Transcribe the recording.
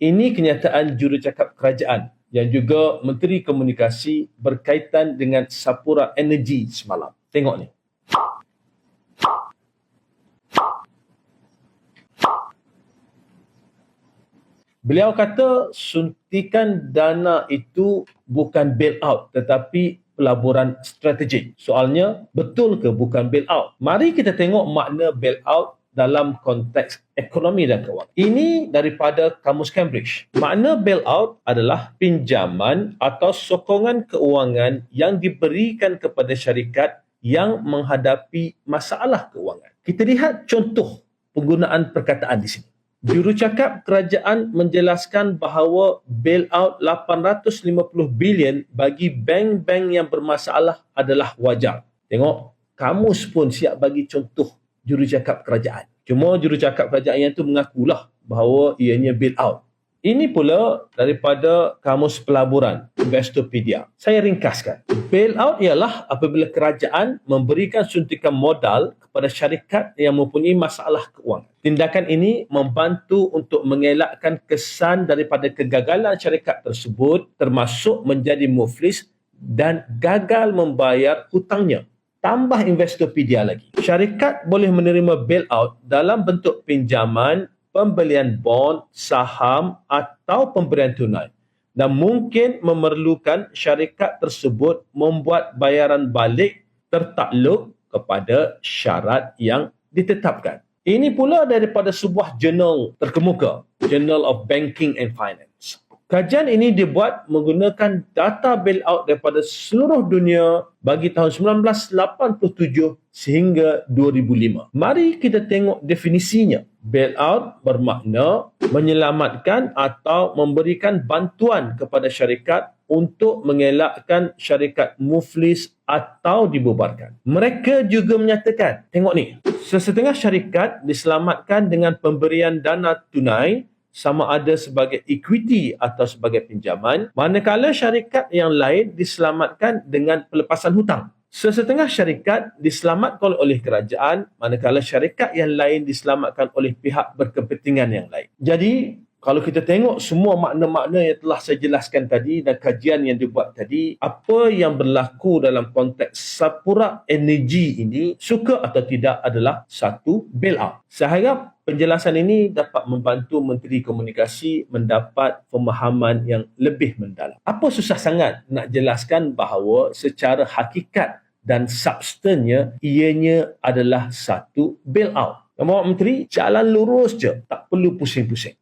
Ini kenyataan jurucakap kerajaan yang juga Menteri Komunikasi berkaitan dengan Sapura Energy semalam. Tengok ni. Beliau kata suntikan dana itu bukan bailout tetapi pelaburan strategik. Soalnya, betul ke bukan bailout? Mari kita tengok makna bailout dalam konteks ekonomi dan keuangan. Ini daripada Kamus Cambridge. Makna bailout adalah pinjaman atau sokongan keuangan yang diberikan kepada syarikat yang menghadapi masalah keuangan. Kita lihat contoh penggunaan perkataan di sini. Jurucakap kerajaan menjelaskan bahawa bailout 850 bilion bagi bank-bank yang bermasalah adalah wajar. Tengok, kamus pun siap bagi contoh jurucakap kerajaan. Cuma jurucakap kerajaan yang itu mengakulah bahawa ianya bailout. Ini pula daripada Kamus Pelaburan, Investopedia. Saya ringkaskan. Bailout ialah apabila kerajaan memberikan suntikan modal kepada syarikat yang mempunyai masalah keuangan. Tindakan ini membantu untuk mengelakkan kesan daripada kegagalan syarikat tersebut termasuk menjadi muflis dan gagal membayar hutangnya. Tambah Investopedia lagi. Syarikat boleh menerima bailout dalam bentuk pinjaman pembelian bond, saham atau pemberian tunai dan mungkin memerlukan syarikat tersebut membuat bayaran balik tertakluk kepada syarat yang ditetapkan. Ini pula daripada sebuah jurnal terkemuka, Journal of Banking and Finance. Kajian ini dibuat menggunakan data bailout daripada seluruh dunia bagi tahun 1987 sehingga 2005. Mari kita tengok definisinya. Bailout bermakna menyelamatkan atau memberikan bantuan kepada syarikat untuk mengelakkan syarikat muflis atau dibubarkan. Mereka juga menyatakan, tengok ni, sesetengah syarikat diselamatkan dengan pemberian dana tunai sama ada sebagai equity atau sebagai pinjaman, manakala syarikat yang lain diselamatkan dengan pelepasan hutang. Sesetengah syarikat diselamatkan oleh kerajaan, manakala syarikat yang lain diselamatkan oleh pihak berkepentingan yang lain. Jadi, kalau kita tengok semua makna-makna yang telah saya jelaskan tadi dan kajian yang dibuat tadi, apa yang berlaku dalam konteks Sapura Energy ini, suka atau tidak adalah satu bailout. Saya harap penjelasan ini dapat membantu Menteri Komunikasi mendapat pemahaman yang lebih mendalam. Apa susah sangat nak jelaskan bahawa secara hakikat dan substannya ianya adalah satu bailout. Kamu Menteri, jalan lurus je. Tak perlu pusing-pusing.